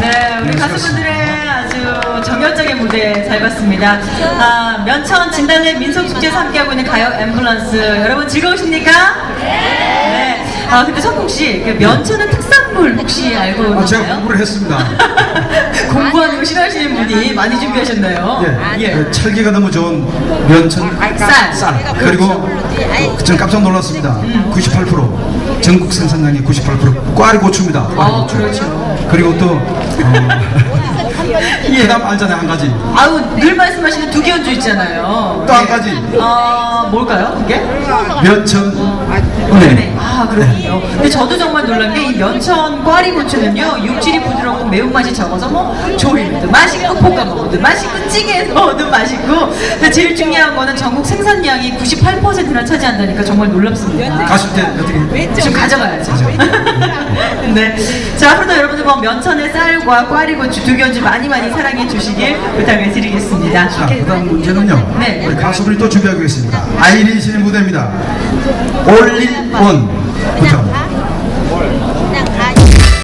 네, 우리 가수분들의 아주 정열적인 무대 잘 봤습니다. 아, 면천 진달래 민속축제에서 함께하고 있는 가요 앰뷸런스 여러분 즐거우십니까? 네. 아, 근데 성공 씨, 그 면천은 특산물 혹시 알고 아, 제가? 공부를 했습니다. 공부하는 거 싫어하시는 분이 많이 준비하셨나요? 예, 예. 예, 찰기가 너무 좋은 면천 쌀. 쌀 그리고 또 저는 깜짝 놀랐습니다. 음. 98% 전국 생산량의 98% 꽈리 고추입니다. 어, 꽈리 고추. 그렇죠. 그리고 또 어, 그다음 알잖아요 한 가지. 아우, 늘 말씀하시는 두 개연주 있잖아요. 또 한 가지 어, 뭘까요, 그게? 면천 네. 은행. 아, 그렇군요. 근데 저도 정말 놀란 게 이 면천 꽈리고추는요, 육질이 부드럽고 매운맛이 적어서 뭐 조림도 맛있고 볶아 먹어도 맛있고 찌개 넣어도 맛있고 근데 제일 중요한 거는 전국 생산량이 98%나 차지한다니까 정말 놀랍습니다. 가실 때 어떻게? 좀 가져가야죠. 네. 자, 앞으로도 여러분들 뭐 면천의 쌀과 꽈리고추 두 견주 많이 많이 사랑해 주시길 부탁을 드리겠습니다. 자, 그 다음 문제는요. 네. 우리 가수분이 또 준비하고 있습니다. 아이린 씨의 무대입니다. 올린 원 부탁합니다.